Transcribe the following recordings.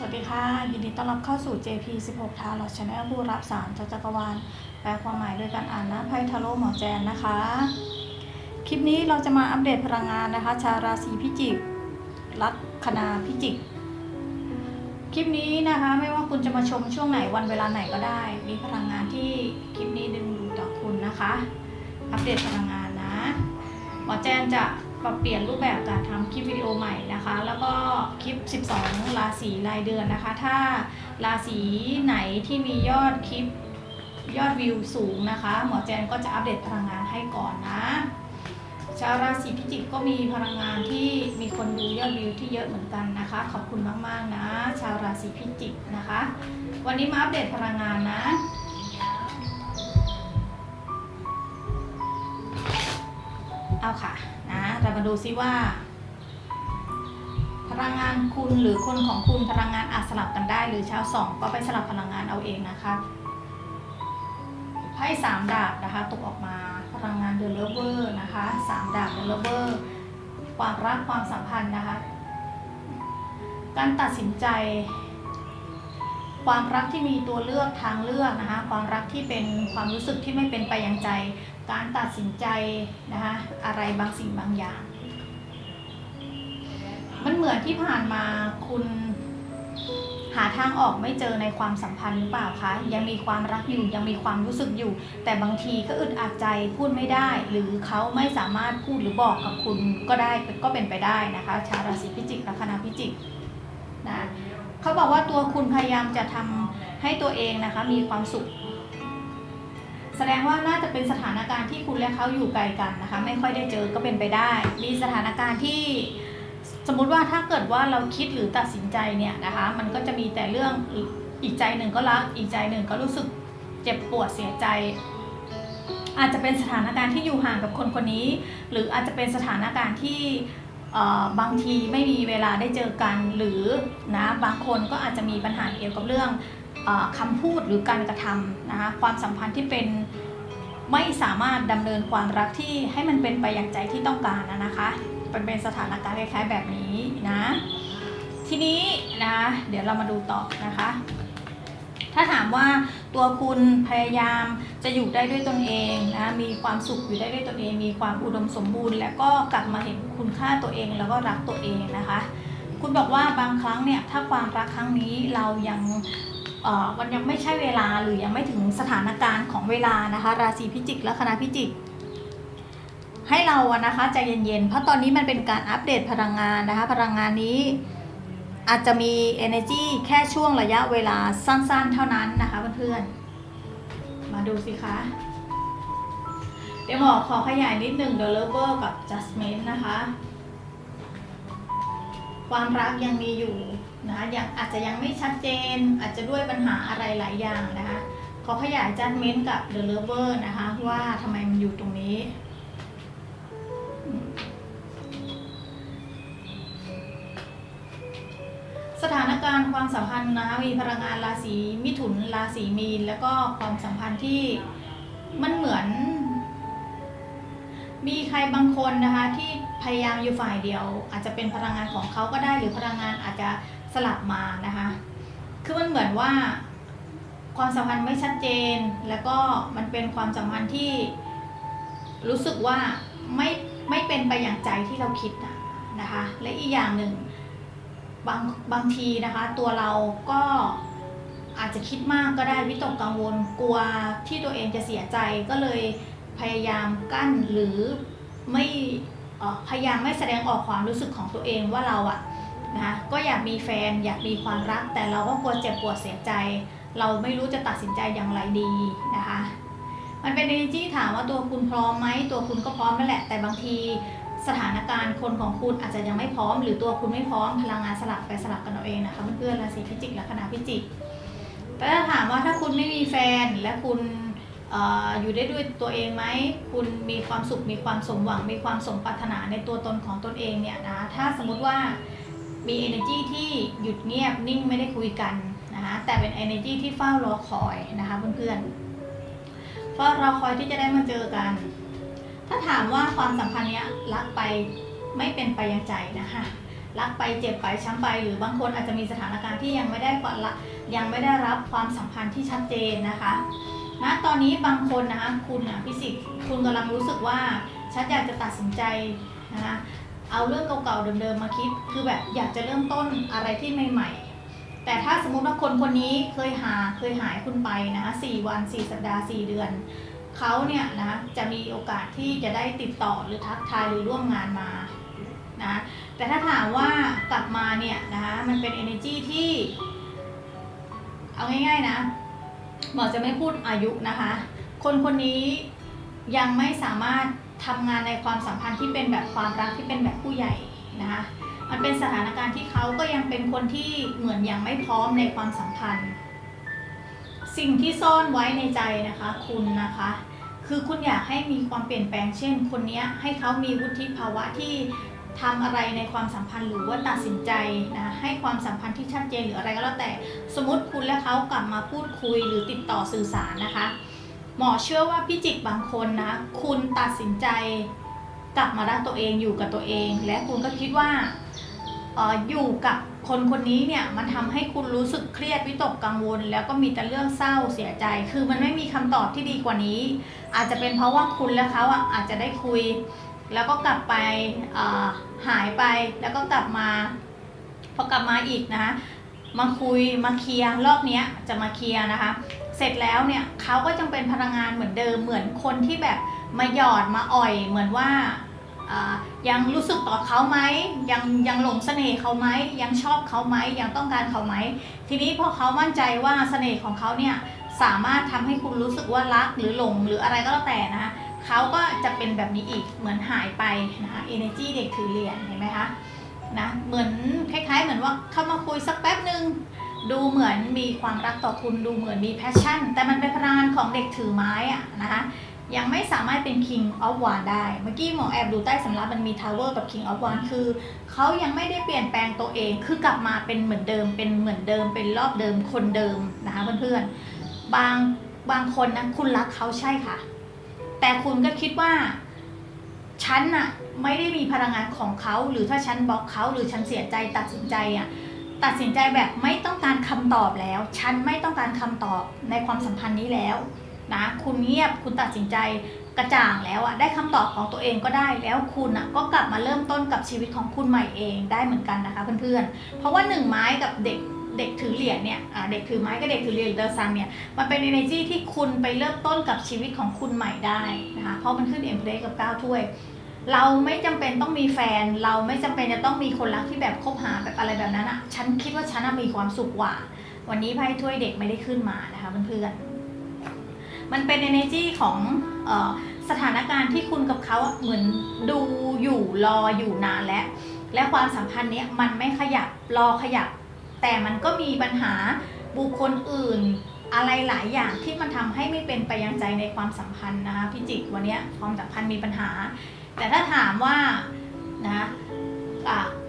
สวัสดีค่ะ ยินดีต้อนรับเข้าสู่ JP 16 ทาร์ลอตชาแนลผู้รับสารจากจักรวาลแปลความหมายโดยการอ่านหน้าไพ่ทาโร่หมอแจนนะคะ คลิปนี้เราจะมาอัปเดตพลังงานนะคะ ชาวราศีพิจิก ลัคนาพิจิก คลิปนี้นะคะไม่ว่าคุณจะมาชมช่วงไหนวันเวลาไหนก็ได้ มีพลังงานที่คลิปนี้ดึงดูดต่อคุณนะคะ อัปเดตพลังงานนะ หมอแจนจะ ปรับเปลี่ยนรูปแบบการทำคลิปวิดีโอใหม่นะคะ แล้วก็คลิป 12 ราศีรายเดือนนะคะ ถ้าราศีไหนที่มียอดคลิปยอดวิวสูงนะคะ หมอแจนก็จะอัปเดตพลังงานให้ก่อนนะ ชาวราศีพิจิกก็มีพลังงานที่มีคนดูยอดวิวที่เยอะเหมือนกันนะคะ ขอบคุณมากๆนะ ชาวราศีพิจิกนะคะ วันนี้มาอัปเดตพลังงานนะเอาค่ะนะ เรามาดูซิว่า พลังงานคุณหรือคนของคุณพลังงานอาจสลับกันได้ หรือชาวสองก็ไปสลับพลังงานเอาเองนะคะไพ่สามดาบนะคะตกออกมาพลังงานเดอะเลเวอร์นะคะสามดาบเดอะเลเวอร์ความรักความสัมพันธ์นะคะ การตัดสินใจ ความรักที่มีตัวเลือกทางเลือกนะคะ ความรักที่เป็นความรู้สึกที่ไม่เป็นไปอย่างใจ การตัดสินใจนะคะอะไรบางสิ่งบางอย่าง มันเหมือนที่ผ่านมาคุณหาทางออกไม่เจอในความสัมพันธ์หรือเปล่าคะ ยังมีความรักอยู่ยังมีความรู้สึกอยู่ แต่บางทีก็อึดอัดใจพูดไม่ได้ หรือเขาไม่สามารถพูดหรือบอกกับคุณก็ได้ก็เป็นไปได้นะคะ ชาวราศีพิจิกลัคนาพิจิกนะเขาบอกว่าตัวคุณพยายามจะทำให้ตัวเองนะคะ มีความสุข แสดงว่าน่าจะเป็นสถานการณ์ที่คุณและเขาอยู่ไกลกันนะคะ ไม่ค่อยได้เจอก็เป็นไปได้ มีสถานการณ์ที่สมมุติว่าถ้าเกิดว่าเราคิดหรือตัดสินใจเนี่ยนะคะ มันก็จะมีแต่เรื่องอีกใจหนึ่งก็รักอีกใจหนึ่งก็รู้สึกเจ็บปวดเสียใจ อาจจะเป็นสถานการณ์ที่อยู่ห่างกับคนคนนี้ หรืออาจจะเป็นสถานการณ์ที่บางทีไม่มีเวลาได้เจอกันหรือนะบางคนก็อาจจะมีปัญหาเกี่ยวกับเรื่อง คำพูดหรือการกระทำนะคะความสัมพันธ์ที่เป็นไม่สามารถดำเนินความรักที่ให้มันเป็นไปอย่างใจที่ต้องการนะคะเป็นเป็นสถานการณ์คล้ายๆแบบนี้นะทีนี้นะเดี๋ยวเรามาดูต่อนะคะ ถ้าถามว่าตัวคุณพยายามจะอยู่ได้ด้วยตนเองนะมีความสุขอยู่ได้ด้วยตนเอง มีความอุดมสมบูรณ์ แล้วก็กลับมาเห็นคุณค่าตัวเองแล้วก็รักตัวเองนะคะ คุณบอกว่าบางครั้งเนี่ยถ้าความรักครั้งนี้เรายัง มันยังไม่ใช่เวลาหรือยังไม่ถึงสถานการณ์ของเวลานะคะ ราศีพิจิกและคณะพิจิก ให้เราอะนะคะใจเย็นๆ เพราะตอนนี้มันเป็นการอัปเดตพลังงานนะคะ พลังงานนี้อาจจะมี energy แค่ช่วงระยะเวลาสั้นๆ เท่านั้นนะคะเพื่อนๆ มาดูสิคะ เดี๋ยวหมอขอขยายนิดหนึ่ง The Lover กับ Judgment นะคะ ความรักยังมีอยู่ นะคะยังอาจจะยังไม่ชัดเจน อาจจะด้วยปัญหาอะไรหลายอย่างนะคะขอขยายจัดเม้นกับ The Lover นะคะ ว่าทำไมมันอยู่ตรงนี้สถานการณ์ความสัมพันธ์นะคะมีพลังงานราศีมิถุนราศีมีน แล้วก็ความสัมพันธ์ที่มันเหมือน มีใครบางคนนะคะที่พยายามอยู่ฝ่ายเดียว อาจจะเป็นพลังงานของเขาก็ได้หรือพลังงานอาจจะ สลับมานะคะ คือมันเหมือนว่าความสัมพันธ์ไม่ชัดเจน แล้วก็มันเป็นความสัมพันธ์ที่รู้สึกว่าไม่ไม่เป็นไปอย่างใจที่เราคิดนะคะ และอีกอย่างหนึ่งบางบางทีนะคะ ตัวเราก็อาจจะคิดมากก็ได้วิตกกังวลกลัวที่ตัวเองจะเสียใจก็เลยพยายามกั้นหรือไม่พยายามไม่แสดงออกความรู้สึกของตัวเองว่าเราอะ นะคะก็อยากมีแฟนอยากมีความรัก แต่เราก็กลัวเจ็บปวดเสียใจ เราไม่รู้จะตัดสินใจอย่างไรดีนะคะ มันเป็น energy ถามว่าตัวคุณพร้อมไหมตัวคุณก็พร้อมนั่นแหละ แต่บางทีสถานการณ์คนของคุณอาจจะยังไม่พร้อม หรือตัวคุณไม่พร้อมพลังงานสลับไปสลับกันเอาเองนะคะเพื่อนๆราศีพิจิกและคณะพิจิกแต่ถ้าถามว่าถ้าคุณไม่มีแฟนและคุณอออยู่ได้ด้วยตัวเองไหม คุณมีความสุข มีความสมหวัง มีความสมปรารถนาในตัวตนของตนเองเนี่ยนะ ถ้าสมมติว่า มี energy ที่หยุดเงียบนิ่งไม่ได้คุยกันนะคะแต่เป็น energy ที่เฝ้ารอคอยนะคะเพื่อนๆเฝ้ารอคอยที่จะได้มาเจอกัน ถ้าถามว่าความสัมพันธ์เนี้ยรักไปไม่เป็นไปอย่างใจนะคะรักไปเจ็บไปช้ำไป หรือบางคนอาจจะมีสถานการณ์ที่ยังไม่ได้ความรักยังไม่ได้รับความสัมพันธ์ที่ชัดเจนนะคะณตอนนี้บางคนนะคะคุณอะพิสิทธิ์คุณกำลังรู้สึกว่าฉันอยากจะตัดสินใจนะคะ เอาเรื่องเก่าๆเดิมๆมาคิด คือแบบอยากจะเริ่มต้นอะไรที่ใหม่ๆ แต่ถ้าสมมติว่าคนคนนี้เคยหาเคยหายคุณไปนะคะสี่วันสี่สัปดาห์สี่เดือนเขาเนี่ยนะจะมีโอกาสที่จะได้ติดต่อหรือทักทายหรือร่วมงานมานะแต่ถ้าถามว่ากลับมาเนี่ยนะคะมันเป็น energy ที่เอาง่ายๆนะหมอจะไม่พูดอายุนะคะ คนคนนี้ยังไม่สามารถ ทำงานในความสัมพันธ์ที่เป็นแบบความรักที่เป็นแบบผู้ใหญ่นะคะมันเป็นสถานการณ์ที่เขาก็ยังเป็นคนที่เหมือนยังไม่พร้อมในความสัมพันธ์ สิ่งที่ซ่อนไว้ในใจนะคะคุณนะคะ คือคุณอยากให้มีความเปลี่ยนแปลงเช่น คนนี้ให้เขามีวุฒิภาวะที่ทำอะไรในความสัมพันธ์หรือว่าตัดสินใจนะให้ความสัมพันธ์ที่ชัดเจนหรืออะไรก็แล้วแต่สมมติคุณและเขากลับมาพูดคุยหรือติดต่อสื่อสารนะคะ หมอเชื่อว่าพี่จิกบางคนนะ คุณตัดสินใจกลับมารักตัวเองอยู่กับตัวเอง และคุณก็คิดว่าออยู่กับคนคนนี้เนี่ยมันทำให้คุณรู้สึกเครียดวิตกกังวล แล้วก็มีแต่เรื่องเศร้าเสียใจ คือมันไม่มีคำตอบที่ดีกว่านี้ อาจจะเป็นเพราะว่าคุณและเขาอะอาจจะได้คุย แล้วก็กลับไปหายไปแล้วก็กลับมาพอกลับมาอีกนะมาคุยมาเคลียร์รอบนี้จะมาเคลียร์นะคะ เสร็จแล้วเนี่ยเขาก็ยังเป็นพลังงานเหมือนเดิมเหมือนคนที่แบบมาหยอดมาอ่อย เหมือนว่ายังรู้สึกต่อเขาไหมยังยังหลงเสน่ห์เขาไหมยังชอบเขาไหมยังต้องการเขาไหมทีนี้พอเขามั่นใจว่าเสน่ห์ของเขาเนี่ยสามารถทำให้คุณรู้สึกว่ารักหรือหลงหรืออะไรก็แล้วแต่นะคะเขาก็จะเป็นแบบนี้อีกเหมือนหายไปนะคะ energy เด็กถือเหรียญเห็นไหมคะนะเหมือนคล้ายๆ เหมือนว่าเข้ามาคุยสักแป๊บหนึ่ง ดูเหมือนมีความรักต่อคุณดูเหมือนมีแพชชั่น แต่มันเป็นพลังงานของเด็กถือไม้อะนะคะยังไม่สามารถเป็น King of w a n ได้ เมื่อกี้หมอแอบดูใต้สำรับมันมี Tower กับ King of w a n คือเขายังไม่ได้เปลี่ยนแปลงตัวเอง คือกลับมาเป็นเหมือนเดิม เป็นเหมือนเดิม เป็นรอบเดิม คนเดิมนะคะเพื่อนๆ บางบางคนนะคุณรักเขาใช่ค่ะ แต่คุณก็คิดว่าฉันน่ะไม่ได้มีพลังงานของเขา หรือถ้าฉันบล็อกเขาหรือฉันเสียใจตัดสินใจอะ ตัดสินใจแบบไม่ต้องการคำตอบแล้ว ฉันไม่ต้องการคำตอบในความสัมพันธ์นี้แล้วนะคุณเงียบคุณตัดสินใจกระจ่างแล้วอะได้คำตอบของตัวเองก็ได้แล้วคุณอะก็กลับมาเริ่มต้นกับชีวิตของคุณใหม่เองได้เหมือนกันนะคะเพื่อนๆ เพราะว่าหนึ่งไม้กับเด็กเด็กถือเหรียญเนี่ยเด็กถือไม้กับเด็กถือเหรียญเดอร์ซังเนี่ยมันเป็น energy ที่คุณไปเริ่มต้นกับชีวิตของคุณใหม่ได้นะคะเพราะมันขึ้นเอ็มเพลกับก้าถ้วย เราไม่จำเป็นต้องมีแฟน เราไม่จำเป็นจะต้องมีคนรักที่แบบคบหาแบบอะไรแบบนั้นอะฉันคิดว่าฉันมีความสุขกว่า วันนี้ไพ่ถ้วยเด็กไม่ได้ขึ้นมานะคะเพื่อนๆมันเป็น energy ของออสถานการณ์ที่คุณกับเขาเหมือนดูอยู่รออยู่นานแล้ว และความสัมพันธ์เนี้ยมันไม่ขยับรอขยับ แต่มันก็มีปัญหาบุคคลอื่นอะไรหลายอย่างที่มันทำให้ไม่เป็นไปยังใจในความสัมพันธ์นะคะพี่จิกวันเนี้ยความสัมพันธ์มีปัญหา แต่ถ้าถามว่านะ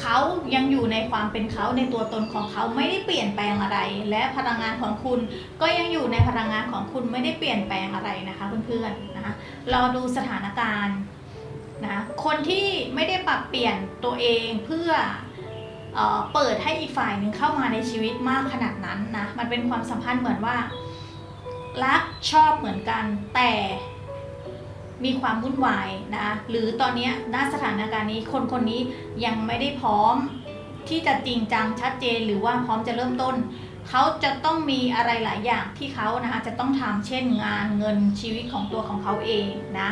เขายังอยู่ในความเป็นเขาในตัวตนของเขาไม่ได้เปลี่ยนแปลงอะไร และพลังงานของคุณก็ยังอยู่ในพลังงานของคุณไม่ได้เปลี่ยนแปลงอะไรนะคะเพื่อนๆนะคะรอดูสถานการณ์นะคนที่ไม่ได้ปรับเปลี่ยนตัวเองเพื่อเอ่อเปิดให้อีกฝ่ายหนึ่งเข้ามาในชีวิตมากขนาดนั้นนะมันเป็นความสัมพันธ์เหมือนว่ารักชอบเหมือนกันแต่ มีความวุ่นวายนะหรือตอนนี้ณสถานการณ์นี้คนคนนี้ยังไม่ได้พร้อมที่จะจริงจังชัดเจนหรือว่าพร้อมจะเริ่มต้น เขาจะต้องมีอะไรหลายอย่างที่เขานะคะจะต้องทำเช่นงานเงินชีวิตของตัวของเขาเองนะ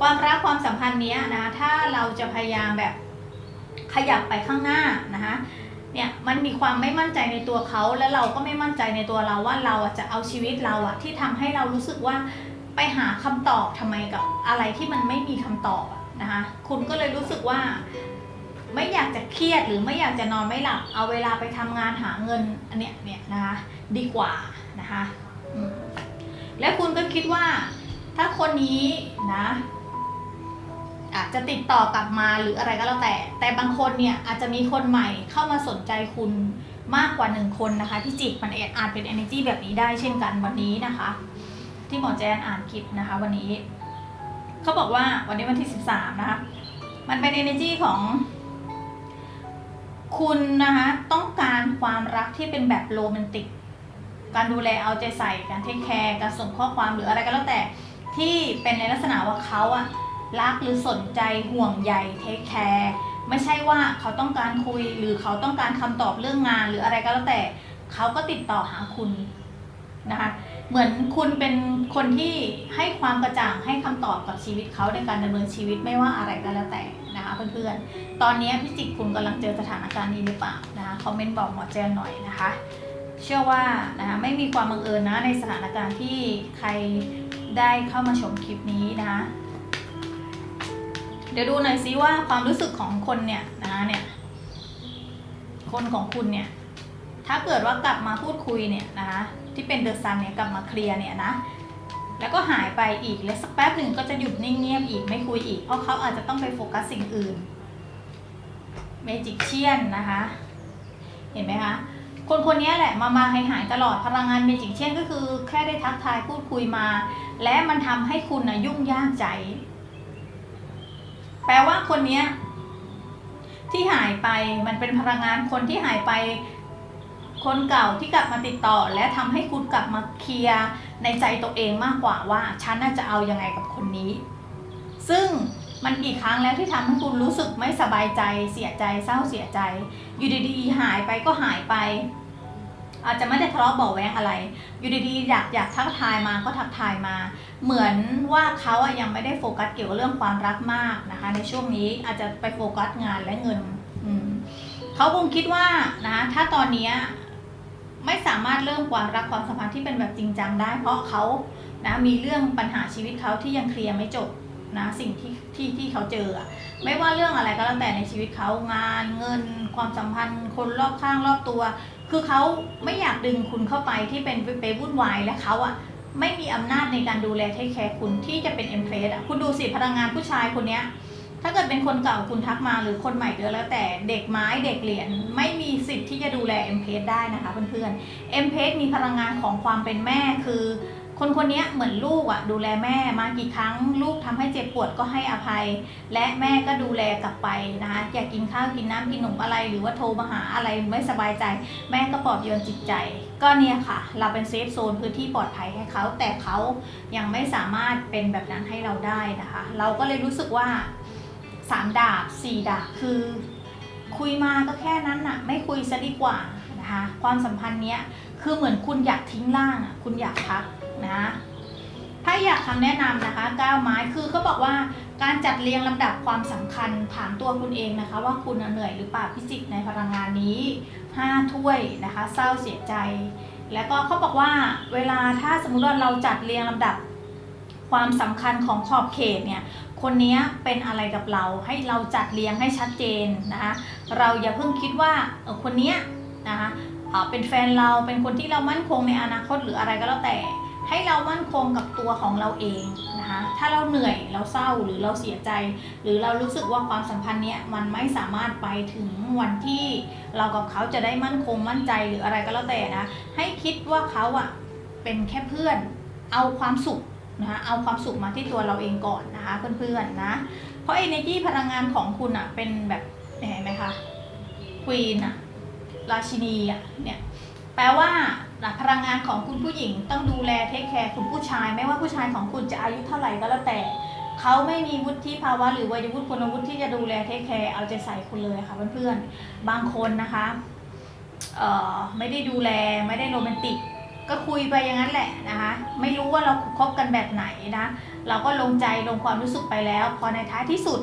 ความรักความสัมพันธ์เนี้ยนะถ้าเราจะพยายามแบบขยับไปข้างหน้านะคะเนี่ยมันมีความไม่มั่นใจในตัวเขาและเราก็ไม่มั่นใจในตัวเราว่าเราจะเอาชีวิตเราอะที่ทำให้เรารู้สึกว่า ไปหาคำตอบทำไมกับอะไรที่มันไม่มีคำตอบนะคะ คุณก็เลยรู้สึกว่า ไม่อยากจะเครียดหรือไม่อยากจะนอนไม่หลับ เอาเวลาไปทำงานหาเงินอันเนี้ยเนี่ยนะคะดีกว่านะคะและคุณก็คิดว่า ถ้าคนนี้นะอาจจะติดต่อกลับมาหรืออะไรก็แล้วแต่ แต่บางคนเนี่ยอาจจะมีคนใหม่เข้ามาสนใจคุณมากกว่าหนึ่งคนนะคะ ที่จิตมันอาจเป็น energy แบบนี้ได้เช่นกันวันนี้นะคะ ที่หมอแจนอ่านคลิปนะคะ วันนี้เขาบอกว่าวันนี้วันที่ 13 นะคะ มันเป็น energy ของ คุณนะคะ ต้องการความรักที่เป็นแบบโรแมนติก การดูแลเอาใจใส่การเทคแคร์การส่งข้อความหรืออะไรก็แล้วแต่ที่เป็นในลักษณะว่าเขาอะรักหรือสนใจห่วงใยเทคแคร์ไม่ใช่ว่าเขาต้องการคุยหรือเขาต้องการคำตอบเรื่องงานหรืออะไรก็แล้วแต่เขาก็ติดต่อหาคุณนะคะ เหมือนคุณเป็นคนที่ให้ความกระจ่างให้คำตอบกับชีวิตเขาในการดำเนินชีวิตไม่ว่าอะไรก็แล้วแต่นะคะเพื่อนๆ ตอนนี้พี่จิกคุณกำลังเจอสถานการณ์นี้หรือเปล่านะคะคอมเมนต์บอกหมอแจนหน่อยนะคะ เชื่อว่านะคะไม่มีความบังเอิญนะในสถานการณ์ที่ใครได้เข้ามาชมคลิปนี้นะคะเดี๋ยวดูหน่อยซิว่าความรู้สึกของคนเนี่ยนะเนี่ยคนของคุณเนี่ยถ้าเกิดว่ากลับมาพูดคุยเนี่ยนะคะ ที่เป็นเดอะซันเนี่ยกลับมาเคลียร์เนี่ยนะแล้วก็หายไปอีกแล้วสักแป๊บหนึ่งก็จะหยุดนิ่งเงียบอีกไม่คุยอีก เพราะเขาอาจจะต้องไปโฟกัสสิ่งอื่นเมจิกเชียนนะคะ เห็นไหมคะคนคนนี้แหละมามาหายหายตลอดพลังงานเมจิกเชียนก็คือแค่ได้ทักทายพูดคุยมา และมันทำให้คุณนะยุ่งยากใจ แปลว่าคนเนี้ยที่หายไปมันเป็นพลังงานคนที่หายไป คนเก่าที่กลับมาติดต่อ และทำให้คุณกลับมาเคลียร์ในใจตัวเองมากกว่าว่าฉันน่าจะเอายังไงกับคนนี้ ซึ่งมันกี่ครั้งแล้วที่ทำให้คุณรู้สึกไม่สบายใจเสียใจเศร้าเสียใจ อยู่ดีๆหายไปก็หายไป อาจจะไม่ได้ทะเลาะเบาแวงอะไร อยู่ดีๆอยากอยากทักทายมาก็ทักทายมา เหมือนว่าเขาอะยังไม่ได้โฟกัสเกี่ยวกับเรื่องความรักมากนะคะ ในช่วงนี้อาจจะไปโฟกัสงานและเงินเขาคงคิดว่านะถ้าตอนนี้ ไม่สามารถเริ่มความรักความสัมพันธ์ที่เป็นแบบจริงจังได้ เพราะเขานะมีเรื่องปัญหาชีวิตเขาที่ยังเคลียร์ไม่จบนะสิ่งที่ที่ที่เขาเจออะไม่ว่าเรื่องอะไรก็แล้วแต่ในชีวิตเขางานเงิน ความสัมพันธ์ คนรอบข้างรอบตัว คือเขาไม่อยากดึงคุณเข้าไปที่เป็นไปวุ่นวายและเขาอะไม่มีอำนาจในการดูแลเทคแคร์คุณที่จะเป็นเอ็มเพลสอะคุณดูสิพลังงานผู้ชายคนเนี้ย ถ้าเกิดเป็นคนเก่าคุณทักมาหรือคนใหม่เดือแล้วแต่เด็กไม้เด็กเหรียญไม่มีสิทธิ์ที่จะดูแลเอ็มเพสได้นะคะเพื่อนๆเอ็มเพสมีพลังงานของความเป็นแม่คือ คนคนนี้เหมือนลูกอะ่ะดูแลแม่มากี่ครั้ง ลูกทำให้เจ็บปวดก็ให้อภัย และแม่ก็ดูแลกลับไปนะคะอยากกินข้าวกินน้ำกินขนมอะไร หรือว่าโทรมาหาอะไรไม่สบายใจ แม่ก็ปลอบโยนจิตใจ ก็เนี่ยค่ะ เราเป็นเซฟโซนพื้นที่ปลอดภัยให้เขาแต่เขายังไม่สามารถเป็นแบบนั้นให้เราได้นะคะ เราก็เลยรู้สึกว่า สามดาบสี่ดาบคือ คุยมาก็แค่นั้นน่ะ ไม่คุยซะดีกว่านะคะความสัมพันธ์เนี้ยคือเหมือนคุณอยากทิ้งร่างอะคุณอยากพักนะถ้าอยากคำแนะนำนะคะก้าวไม้คือเขาบอกว่าการจัดเรียงลำดับความสำคัญถามตัวคุณเองนะคะ ว่าคุณเหนื่อยหรือเปล่าพิจิกในพลังงานนี้ห้าถ้วยนะคะเศร้าเสียใจ แล้วก็เขาบอกว่าเวลาถ้าสมมติว่าเราจัดเรียงลำดับความสำคัญของขอบเขตเนี่ย คนนี้เป็นอะไรกับเราให้เราจัดเรียงให้ชัดเจนนะคะเราอย่าเพิ่งคิดว่าเออคนนี้นะคะเอ่อเป็นแฟนเราเป็นคนที่เรามั่นคงในอนาคตหรืออะไรก็แล้วแต่ ให้เรามั่นคงกับตัวของเราเองนะคะถ้าเราเหนื่อยเราเศร้าหรือเราเสียใจ หรือเรารู้สึกว่าความสัมพันธ์เนี้ยมันไม่สามารถไปถึงวันที่เรากับเขาจะได้มั่นคงมั่นใจหรืออะไรก็แล้วแต่นะให้คิดว่าเขาอะเป็นแค่เพื่อนเอาความสุข นะคะเอาความสุขมาที่ตัวเราเองก่อนนะคะเพื่อนๆนะ เพราะ energy พลังงานของคุณอะเป็นแบบเห็นไหมคะควีนอะราชินีอะเนี่ยแปลว่าพลังงานของคุณผู้หญิงต้องดูแลเทคแคร์คุณผู้ชาย ไม่ว่าผู้ชายของคุณจะอายุเท่าไหร่ก็แล้วแต่เขาไม่มีวุฒิภาวะหรือวัยวุฒิคุณวุฒิที่จะดูแลเทคแคร์เอาใจใส่คุณเลยค่ะเพื่อนๆบางคนนะคะไม่ได้ดูแลไม่ได้โรแมนติก ก็คุยไปอย่างนั้นแหละนะคะ ไม่รู้ว่าเราคบกันแบบไหนนะ เราก็ลงใจลงความรู้สึกไปแล้ว พอในท้ายที่สุด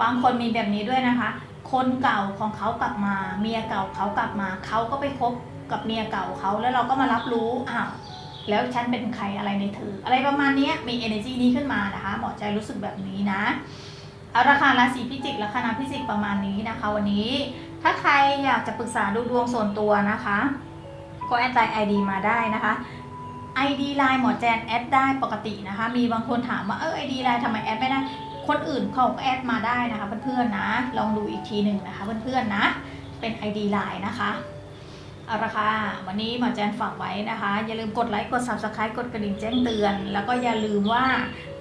บางคนมีแบบนี้ด้วยนะคะ คนเก่าของเขากลับมา เมียเก่าเขากลับมา เขาก็ไปคบกับเมียเก่าเขาแล้วเราก็มารับรู้อ้าวแล้วฉันเป็นใครอะไรในเธออะไรประมาณนี้มี energy นี้ขึ้นมานะคะหมอใจรู้สึกแบบนี้นะเอาราคาราศีพิจิกและคณะพิจิกประมาณนี้นะคะ วันนี้ ถ้าใครอยากจะปรึกษาดูดวงส่วนตัวนะคะ ก็แอดไลน์ ID มาได้นะคะ ID ไลน์หมอแจนแอดได้ปกตินะคะ มีบางคนถามว่าเออ ID ไลน์ทำไมแอดไม่ได้ คนอื่นเขาก็แอดมาได้นะคะเพื่อนๆนะ ลองดูอีกทีหนึ่งนะคะเพื่อนๆนะ เป็น ID ไลน์นะคะ เอาละค่ะวันนี้หมอแจนฝากไว้นะคะ อย่าลืมกดไลค์กด subscribe กดกระดิ่งแจ้งเตือน แล้วก็อย่าลืมว่า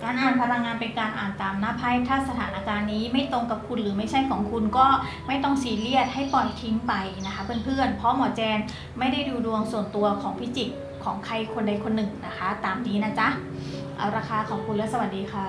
การอ่านพลังงานเป็นการอ่านตามหน้าไพ่ถ้าสถานการณ์นี้ไม่ตรงกับคุณหรือไม่ใช่ของคุณก็ไม่ต้องซีเรียสให้ปล่อยทิ้งไปนะคะเพื่อนๆ เพราะหมอแจนไม่ได้ดูดวงส่วนตัวของพิจิกของใครคนใดคนหนึ่งนะคะ ตามนี้นะจ๊ะเอาราคาของคุณและสวัสดีค่ะ